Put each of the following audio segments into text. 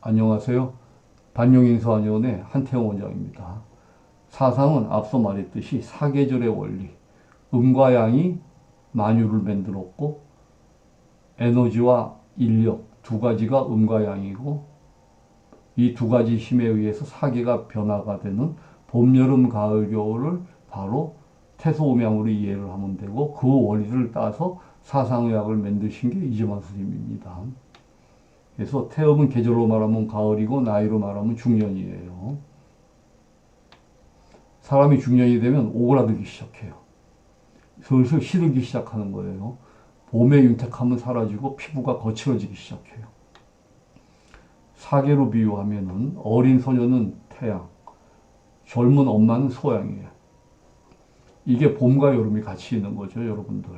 안녕하세요. 반영인수한의원의 한태영 원장입니다. 사상은 앞서 말했듯이 사계절의 원리, 음과 양이 만유를 만들었고 에너지와 인력 두 가지가 음과 양이고 이 두 가지 힘에 의해서 사계가 변화가 되는 봄, 여름, 가을, 겨울을 바로 태소오명으로 이해를 하면 되고 그 원리를 따서 사상의학을 만드신 게 이재만 스님입니다. 그래서 태음은 계절로 말하면 가을이고 나이로 말하면 중년이에요. 사람이 중년이 되면 오그라들기 시작해요. 슬슬 시들기 시작하는 거예요. 봄의 윤택함은 사라지고 피부가 거칠어지기 시작해요. 사계로 비유하면은 어린 소녀는 태양, 젊은 엄마는 소양이에요. 이게 봄과 여름이 같이 있는 거죠, 여러분들.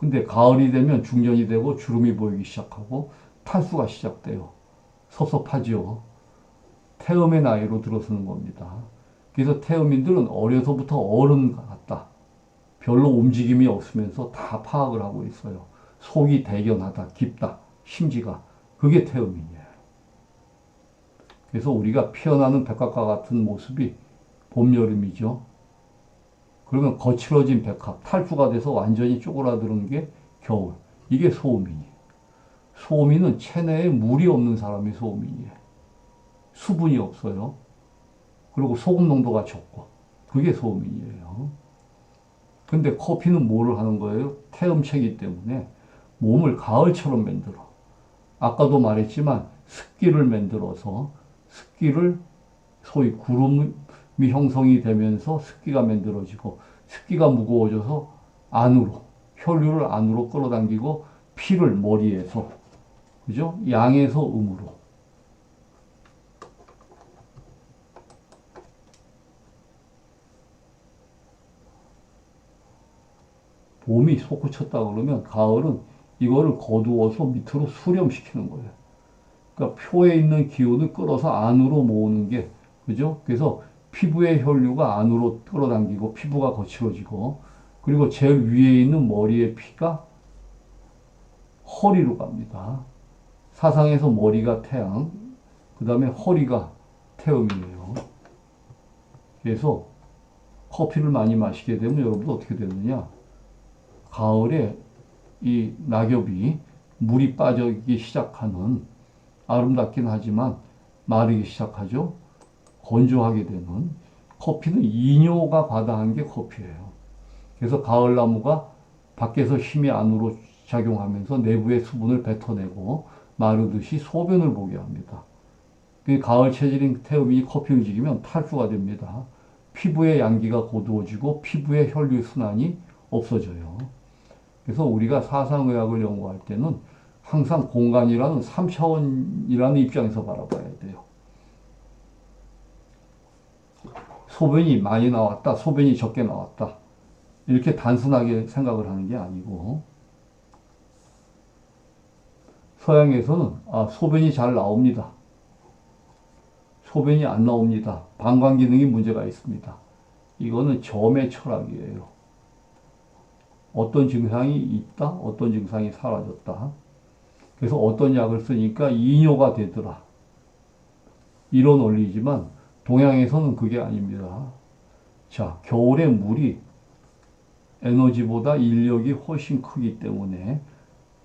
근데 가을이 되면 중년이 되고 주름이 보이기 시작하고 탈수가 시작돼요. 섭섭하지요. 태음의 나이로 들어서는 겁니다. 그래서 태음인들은 어려서부터 어른 같다. 별로 움직임이 없으면서 다 파악을 하고 있어요. 속이 대견하다, 깊다, 심지가. 그게 태음인이에요. 그래서 우리가 피어나는 백합과 같은 모습이 봄, 여름이죠. 그러면 거칠어진 백합, 탈주가 돼서 완전히 쪼그라드는 게 겨울. 이게 소음인이에요. 소음인은 체내에 물이 없는 사람이 소음인이에요. 수분이 없어요. 그리고 소금 농도가 적고. 그게 소음인이에요. 근데 커피는 뭐를 하는 거예요? 태음체이기 때문에 몸을 가을처럼 만들어. 아까도 말했지만 습기를 만들어서 습기를 소위 구름 이 형성이 되면서 습기가 만들어지고 습기가 무거워져서 안으로 혈류를 안으로 끌어당기고 피를 머리에서 그죠? 양에서 음으로 봄이 솟구쳤다 그러면 가을은 이거를 거두어서 밑으로 수렴시키는 거예요. 그러니까 표에 있는 기운을 끌어서 안으로 모으는 게 그죠? 그래서 피부의 혈류가 안으로 끌어당기고 피부가 거칠어지고 그리고 제일 위에 있는 머리의 피가 허리로 갑니다. 사상에서 머리가 태양, 그 다음에 허리가 태음이에요. 그래서 커피를 많이 마시게 되면 여러분 어떻게 되느냐? 가을에 이 낙엽이 물이 빠지기 시작하는 아름답긴 하지만 마르기 시작하죠. 건조하게 되는 커피는 이뇨가 과다한 게 커피예요. 그래서 가을나무가 밖에서 힘이 안으로 작용하면서 내부의 수분을 뱉어내고 마르듯이 소변을 보게 합니다. 그 가을 체질인 태음이 커피 움직이면 탈수가 됩니다. 피부의 양기가 고두어지고 피부의 혈류 순환이 없어져요. 그래서 우리가 사상의학을 연구할 때는 항상 공간이라는 3차원이라는 입장에서 바라봐야 돼요. 소변이 많이 나왔다, 소변이 적게 나왔다. 이렇게 단순하게 생각을 하는 게 아니고, 서양에서는, 아, 소변이 잘 나옵니다. 소변이 안 나옵니다. 방광 기능이 문제가 있습니다. 이거는 점의 철학이에요. 어떤 증상이 있다, 어떤 증상이 사라졌다. 그래서 어떤 약을 쓰니까 이뇨가 되더라. 이런 원리지만 동양에서는 그게 아닙니다. 자, 겨울에 물이 에너지보다 인력이 훨씬 크기 때문에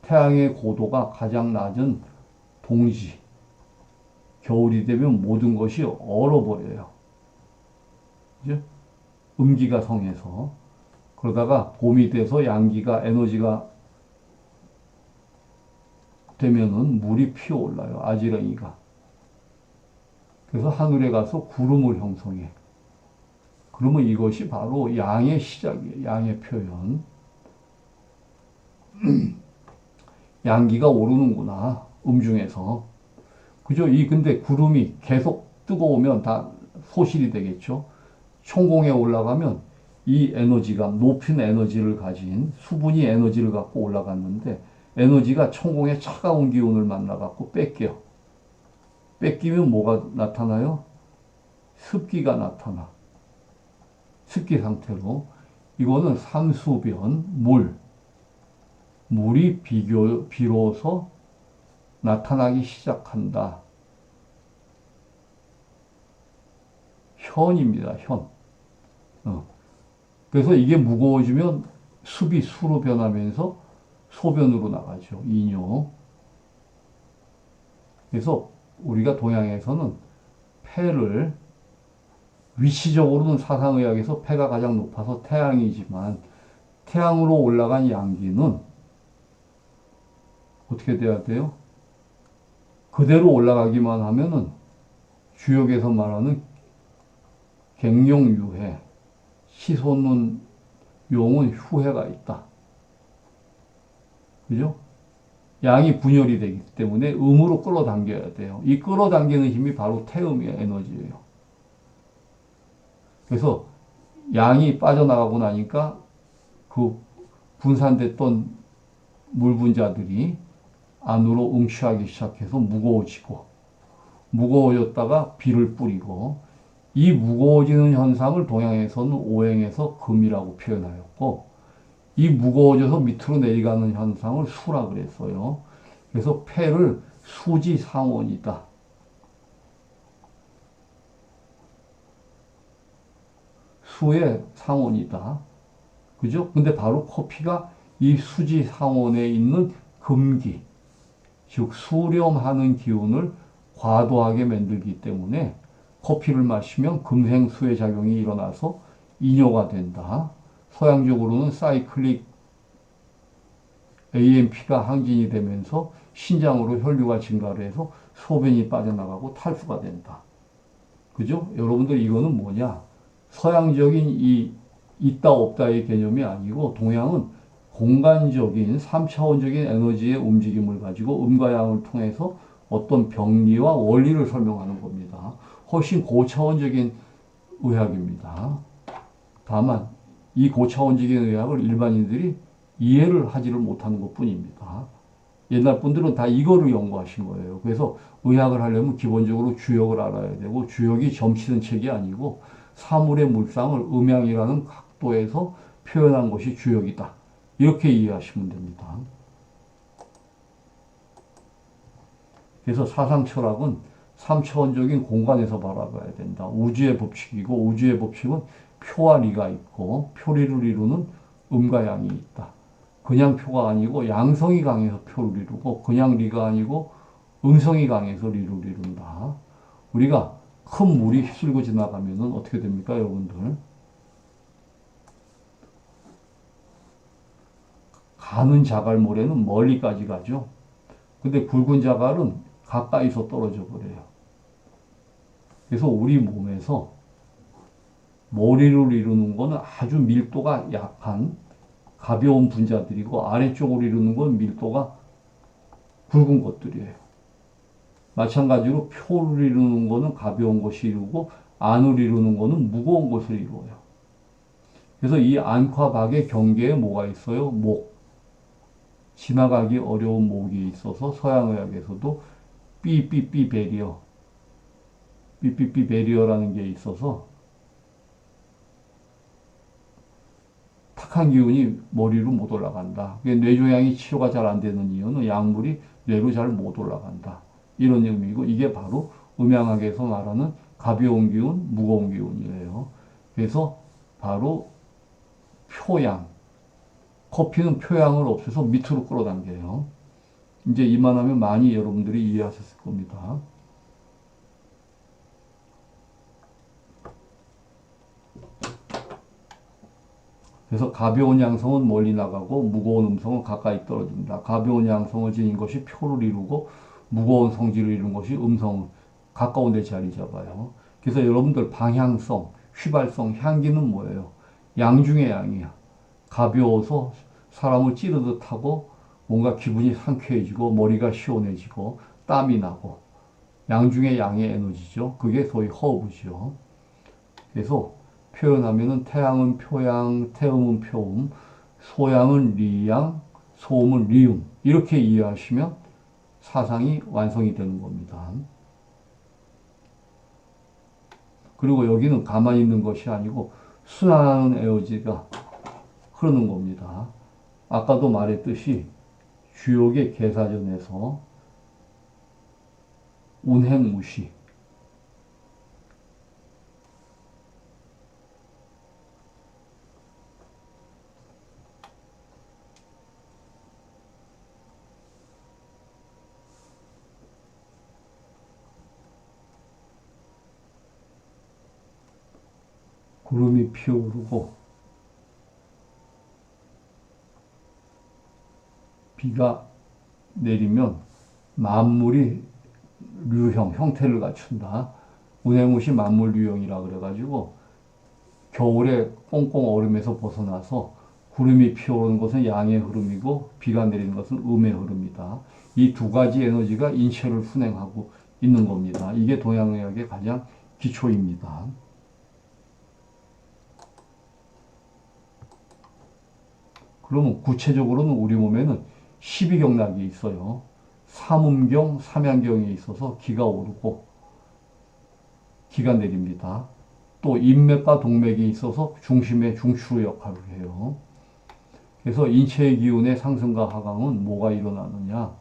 태양의 고도가 가장 낮은 동지, 겨울이 되면 모든 것이 얼어버려요. 이제 음기가 성해서 그러다가 봄이 돼서 양기가 에너지가 되면은 물이 피어올라요. 아지랑이가. 그래서 하늘에 가서 구름을 형성해. 그러면 이것이 바로 양의 시작이에요. 양의 표현. 양기가 오르는구나. 음중에서. 그죠? 이 근데 구름이 계속 뜨거우면 다 소실이 되겠죠. 총공에 올라가면 이 에너지가 높은 에너지를 가진 수분이 에너지를 갖고 올라갔는데 에너지가 천공의 차가운 기운을 만나 갖고 뺏겨. 뺏기면 뭐가 나타나요? 습기가 나타나. 습기 상태로. 이거는 산수변, 물. 물이 비교, 비로소 나타나기 시작한다. 현입니다. 현. 어. 그래서 이게 무거워지면 습이 수로 변하면서 소변으로 나가죠. 이뇨. 그래서 우리가 동양에서는 폐를 위치적으로는 사상의학에서 폐가 가장 높아서 태양이지만 태양으로 올라간 양기는 어떻게 돼야 돼요? 그대로 올라가기만 하면은 주역에서 말하는 갱용유해, 시솟는 용은 후회가 있다. 그죠? 양이 분열이 되기 때문에 음으로 끌어당겨야 돼요. 이 끌어당기는 힘이 바로 태음의 에너지예요. 그래서 양이 빠져나가고 나니까 그 분산됐던 물 분자들이 안으로 응취하기 시작해서 무거워지고 무거워졌다가 비를 뿌리고 이 무거워지는 현상을 동양에서는 오행에서 금이라고 표현하였고 이 무거워져서 밑으로 내려가는 현상을 수라 그랬어요. 그래서 폐를 수지상원이다. 수의 상원이다. 그죠? 근데 바로 커피가 이 수지상원에 있는 금기, 즉 수렴하는 기운을 과도하게 만들기 때문에 커피를 마시면 금생수의 작용이 일어나서 이뇨가 된다. 서양적으로는 사이클릭 AMP가 항진이 되면서 신장으로 혈류가 증가를 해서 소변이 빠져나가고 탈수가 된다. 그죠? 여러분들 이거는 뭐냐? 서양적인 이 있다 없다의 개념이 아니고 동양은 공간적인 3차원적인 에너지의 움직임을 가지고 음과 양을 통해서 어떤 병리와 원리를 설명하는 겁니다. 훨씬 고차원적인 의학입니다. 다만 이 고차원적인 의학을 일반인들이 이해를 하지를 못하는 것 뿐입니다. 옛날 분들은 다 이거를 연구하신 거예요. 그래서 의학을 하려면 기본적으로 주역을 알아야 되고 주역이 점치는 책이 아니고 사물의 물상을 음양이라는 각도에서 표현한 것이 주역이다. 이렇게 이해하시면 됩니다. 그래서 사상 철학은 3차원적인 공간에서 바라봐야 된다. 우주의 법칙이고 우주의 법칙은 표와 리가 있고 표리를 이루는 음과 양이 있다. 그냥 표가 아니고 양성이 강해서 표를 이루고 그냥 리가 아니고 음성이 강해서 리를 이룬다. 우리가 큰 물이 휩쓸고 지나가면은 어떻게 됩니까, 여러분들? 가는 자갈모래는 멀리까지 가죠. 근데 굵은 자갈은 가까이서 떨어져 버려요. 그래서 우리 몸에서 머리를 이루는 것은 아주 밀도가 약한 가벼운 분자들이고 아래쪽으로 이루는 건 밀도가 굵은 것들이에요. 마찬가지로 표를 이루는 것은 가벼운 것이 이루고 안을 이루는 것은 무거운 것을 이루어요. 그래서 이 안과 박의 경계에 뭐가 있어요? 목. 지나가기 어려운 목이 있어서 서양의학에서도 삐삐삐 베리어, 삐삐삐 베리어라는 게 있어서 탁한 기운이 머리로 못 올라간다. 뇌종양이 치료가 잘 안 되는 이유는 약물이 뇌로 잘 못 올라간다. 이런 의미고 이게 바로 음양학에서 말하는 가벼운 기운, 무거운 기운이에요. 그래서 바로 표양. 커피는 표양을 없애서 밑으로 끌어당겨요. 이제 이만하면 많이 여러분들이 이해하셨을 겁니다. 그래서 가벼운 양성은 멀리 나가고 무거운 음성은 가까이 떨어진다. 가벼운 양성을 지닌 것이 표를 이루고 무거운 성질을 이룬 것이 음성을 가까운 데 자리 잡아요. 그래서 여러분들 방향성, 휘발성, 향기는 뭐예요? 양 중의 양이야. 가벼워서 사람을 찌르듯 하고 뭔가 기분이 상쾌해지고 머리가 시원해지고 땀이 나고 양 중에 양의 에너지죠. 그게 소위 허브죠. 그래서 표현하면은 태양은 표양, 태음은 표음, 소양은 리양, 소음은 리움 이렇게 이해하시면 사상이 완성이 되는 겁니다. 그리고 여기는 가만히 있는 것이 아니고 순환하는 에너지가 흐르는 겁니다. 아까도 말했듯이 주역의 개사전에서 운행무시. 구름이 피어오르고 비가 내리면 만물이 류형, 형태를 갖춘다. 운행무시 만물 류형이라 그래가지고 겨울에 꽁꽁 얼음에서 벗어나서 구름이 피어오르는 것은 양의 흐름이고 비가 내리는 것은 음의 흐름이다. 이 두 가지 에너지가 인체를 순행하고 있는 겁니다. 이게 동양의학의 가장 기초입니다. 그러면 구체적으로는 우리 몸에는 12경락이 있어요. 삼음경, 삼양경에 있어서 기가 오르고 기가 내립니다. 또 인맥과 동맥이 있어서 중심의 중추 역할을 해요. 그래서 인체의 기운의 상승과 하강은 뭐가 일어나느냐?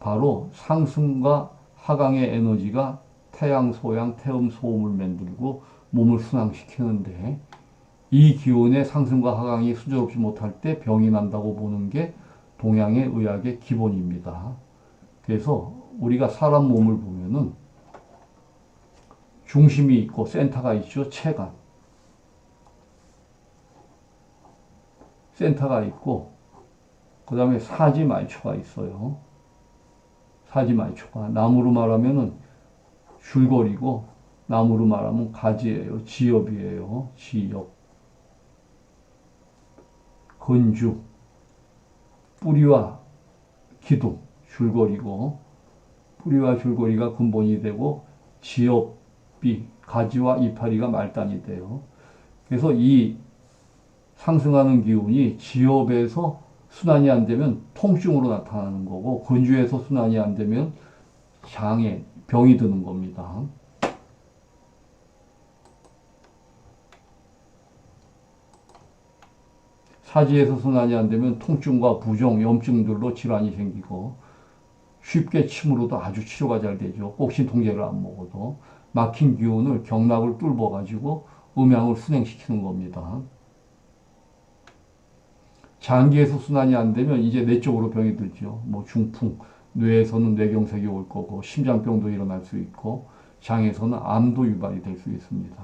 바로 상승과 하강의 에너지가 태양, 소양, 태음, 소음을 만들고 몸을 순항시키는데 이 기운의 상승과 하강이 수저롭지 못할 때 병이 난다고 보는 게 동양의 의학의 기본입니다. 그래서 우리가 사람 몸을 보면은 중심이 있고 센터가 있죠. 체간. 센터가 있고 그 다음에 사지 말초가 있어요. 사지 말초가 나무로 말하면은 줄거리고 나무로 말하면 가지예요. 지엽이에요. 지엽. 건주, 뿌리와 기둥, 줄거리고 뿌리와 줄거리가 근본이 되고 지엽이 가지와 이파리가 말단이 돼요. 그래서 이 상승하는 기운이 지엽에서 순환이 안 되면 통증으로 나타나는 거고 건주에서 순환이 안 되면 장애, 병이 드는 겁니다. 사지에서 순환이 안 되면 통증과 부종, 염증들로 질환이 생기고 쉽게 침으로도 아주 치료가 잘 되죠. 꼭신 통제를 안 먹어도 막힌 기운을 경락을 뚫어 가지고 음양을 순행시키는 겁니다. 장기에서 순환이 안 되면 이제 뇌 쪽으로 병이 들죠. 뭐 중풍, 뇌에서는 뇌경색이 올 거고 심장병도 일어날 수 있고 장에서는 암도 유발이 될 수 있습니다.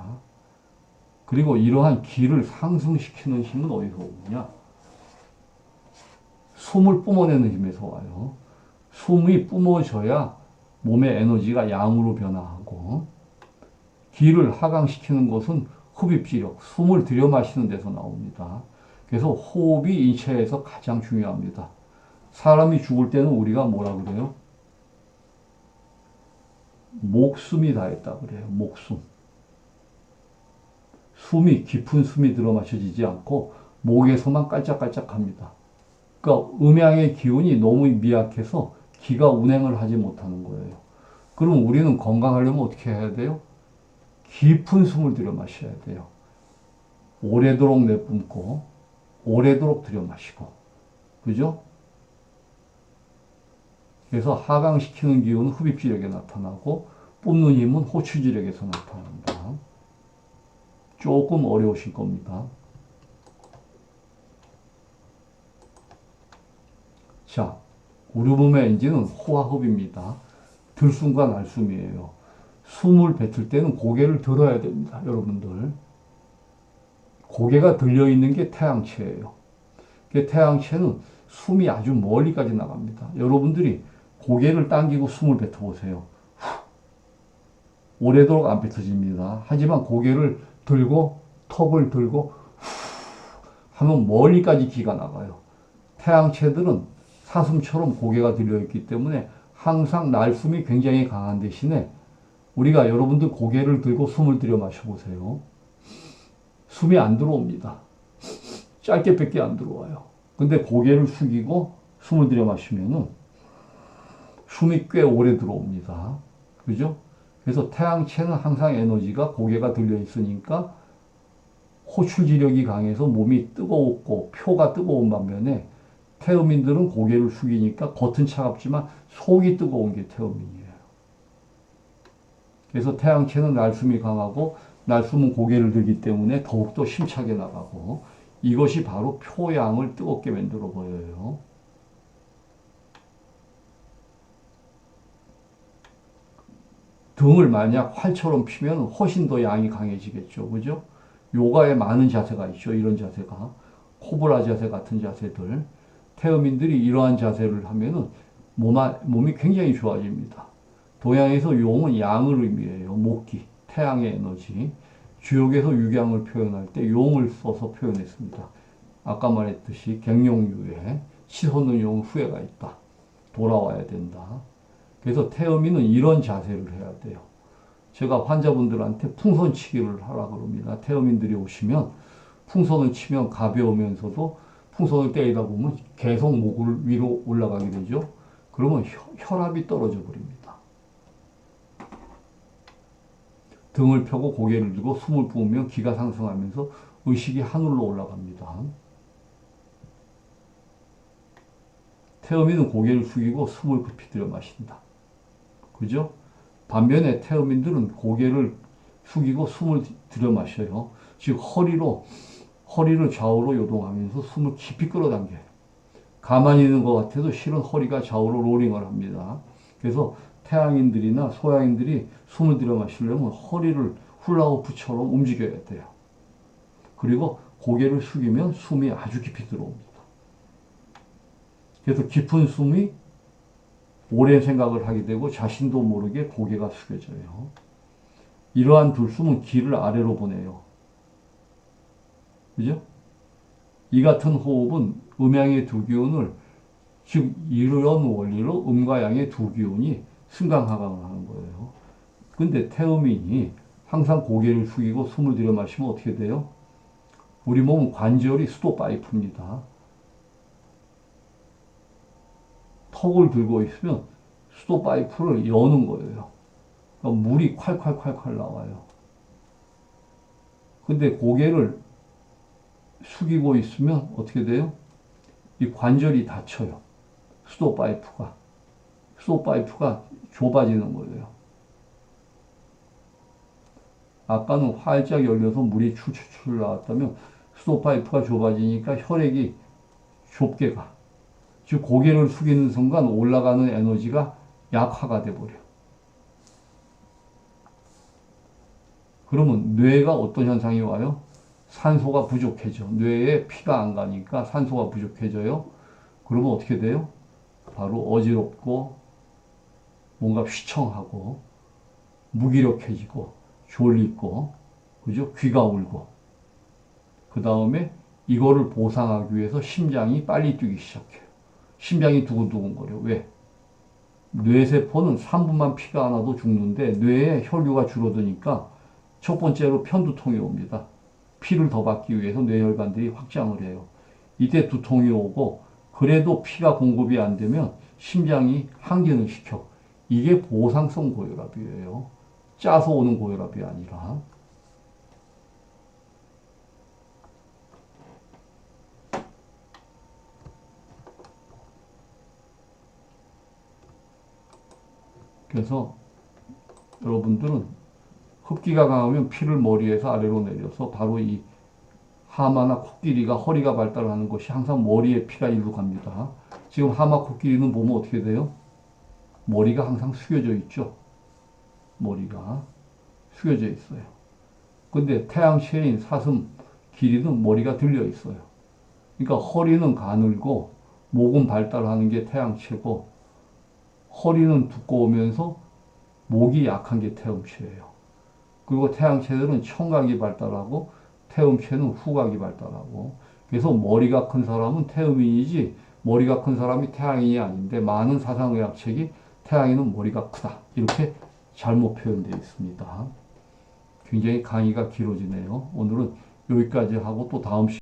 그리고 이러한 기를 상승시키는 힘은 어디서 오느냐? 숨을 뿜어내는 힘에서 와요. 숨이 뿜어져야 몸의 에너지가 양으로 변화하고 기를 하강시키는 것은 흡입지력, 숨을 들여 마시는 데서 나옵니다. 그래서 호흡이 인체에서 가장 중요합니다. 사람이 죽을 때는 우리가 뭐라 그래요? 목숨이 다 했다 그래요. 목숨. 숨이 깊은 숨이 들어 마셔지지 않고 목에서만 깔짝깔짝 합니다. 그러니까 음양의 기운이 너무 미약해서 기가 운행을 하지 못하는 거예요. 그럼 우리는 건강하려면 어떻게 해야 돼요? 깊은 숨을 들여 마셔야 돼요. 오래도록 내뿜고 오래도록 들여 마시고 그죠? 그래서 하강시키는 기운은 흡입지력에 나타나고 뿜는 힘은 호출지력에서 나타난다. 조금 어려우실 겁니다. 자, 우리 몸의 엔진은 호화흡입니다. 들숨과 날숨이에요. 숨을 뱉을 때는 고개를 들어야 됩니다. 여러분들. 고개가 들려있는 게 태양체예요. 그 태양체는 숨이 아주 멀리까지 나갑니다. 여러분들이 고개를 당기고 숨을 뱉어보세요. 오래도록 안 뱉어집니다. 하지만 고개를 들고 턱을 들고 하면 멀리까지 기가 나가요. 태양체들은 사슴처럼 고개가 들려있기 때문에 항상 날숨이 굉장히 강한 대신에 우리가 여러분들 고개를 들고 숨을 들여 마셔보세요. 숨이 안 들어옵니다. 짧게 밖에 안 들어와요. 근데 고개를 숙이고 숨을 들여 마시면은 숨이 꽤 오래 들어옵니다. 그죠? 그래서 태양체는 항상 에너지가 고개가 들려 있으니까 호출지력이 강해서 몸이 뜨거웠고 표가 뜨거운 반면에 태음인들은 고개를 숙이니까 겉은 차갑지만 속이 뜨거운 게 태음인이에요. 그래서 태양체는 날숨이 강하고 날숨은 고개를 들기 때문에 더욱더 힘차게 나가고 이것이 바로 표양을 뜨겁게 만들어 보여요. 등을 만약 활처럼 피면 훨씬 더 양이 강해지겠죠. 그죠? 요가에 많은 자세가 있죠. 이런 자세가. 코브라 자세 같은 자세들. 태음인들이 이러한 자세를 하면은 몸아, 몸이 굉장히 좋아집니다. 동양에서 용은 양을 의미해요. 목기, 태양의 에너지. 주역에서 육양을 표현할 때 용을 써서 표현했습니다. 아까 말했듯이 갱용유에 치솟는 용 후회가 있다. 돌아와야 된다. 그래서 태음인은 이런 자세를 해야 돼요. 제가 환자분들한테 풍선 치기를 하라 그럽니다. 태음인들이 오시면 풍선을 치면 가벼우면서도 풍선을 때리다 보면 계속 목을 위로 올라가게 되죠. 그러면 혈, 압이 떨어져 버립니다. 등을 펴고 고개를 들고 숨을 부으면 기가 상승하면서 의식이 하늘로 올라갑니다. 태음인은 고개를 숙이고 숨을 급히 들여 마신다. 그죠? 반면에 태음인들은 고개를 숙이고 숨을 들여 마셔요. 즉 허리로 허리를 좌우로 요동하면서 숨을 깊이 끌어당겨요. 가만히 있는 것 같아도 실은 허리가 좌우로 로링을 합니다. 그래서 태양인들이나 소양인들이 숨을 들여 마시려면 허리를 훌라후프처럼 움직여야 돼요. 그리고 고개를 숙이면 숨이 아주 깊이 들어옵니다. 그래서 깊은 숨이 오랜 생각을 하게 되고 자신도 모르게 고개가 숙여져요. 이러한 들숨은 기를 아래로 보내요. 그죠? 이 같은 호흡은 음양의 두 기운을 즉 이런 원리로 음과 양의 두 기운이 승강하강을 하는 거예요. 근데 태음인이 항상 고개를 숙이고 숨을 들여 마시면 어떻게 돼요? 우리 몸은 관절이 수도 파이프입니다. 턱을 들고 있으면 수도 파이프를 여는 거예요. 그러니까 물이 콸콸콸콸 나와요. 근데 고개를 숙이고 있으면 어떻게 돼요? 이 관절이 닫혀요. 수도 파이프가. 수도 파이프가 좁아지는 거예요. 아까는 활짝 열려서 물이 출출출 나왔다면 수도 파이프가 좁아지니까 혈액이 좁게 가. 즉 고개를 숙이는 순간 올라가는 에너지가 약화가 돼 버려. 그러면 뇌가 어떤 현상이 와요? 산소가 부족해져. 뇌에 피가 안 가니까 산소가 부족해져요. 그러면 어떻게 돼요? 바로 어지럽고 뭔가 휘청하고 무기력해지고 졸리고 그죠? 귀가 울고 그 다음에 이거를 보상하기 위해서 심장이 빨리 뛰기 시작해요. 심장이 두근두근거려. 왜? 뇌세포는 3분만 피가 안 와도 죽는데 뇌에 혈류가 줄어드니까 첫 번째로 편두통이 옵니다. 피를 더 받기 위해서 뇌혈관들이 확장을 해요. 이때 두통이 오고 그래도 피가 공급이 안 되면 심장이 항진을 시켜. 이게 보상성 고혈압이에요. 짜서 오는 고혈압이 아니라. 그래서 여러분들은 흡기가 강하면 피를 머리에서 아래로 내려서 바로 이 하마나 코끼리가 허리가 발달하는 것이 항상 머리에 피가 일로 갑니다. 지금 하마 코끼리는 보면 어떻게 돼요? 머리가 항상 숙여져 있죠. 머리가 숙여져 있어요. 근데 태양체인 사슴 길이는 머리가 들려 있어요. 그러니까 허리는 가늘고 목은 발달하는 게 태양체고 허리는 두꺼우면서 목이 약한 게 태음체예요. 그리고 태양체들은 청각이 발달하고 태음체는 후각이 발달하고 그래서 머리가 큰 사람은 태음인이지 머리가 큰 사람이 태양인이 아닌데 많은 사상의학 책이 태양인은 머리가 크다 이렇게 잘못 표현되어 있습니다. 굉장히 강의가 길어지네요. 오늘은 여기까지 하고 또 다음 시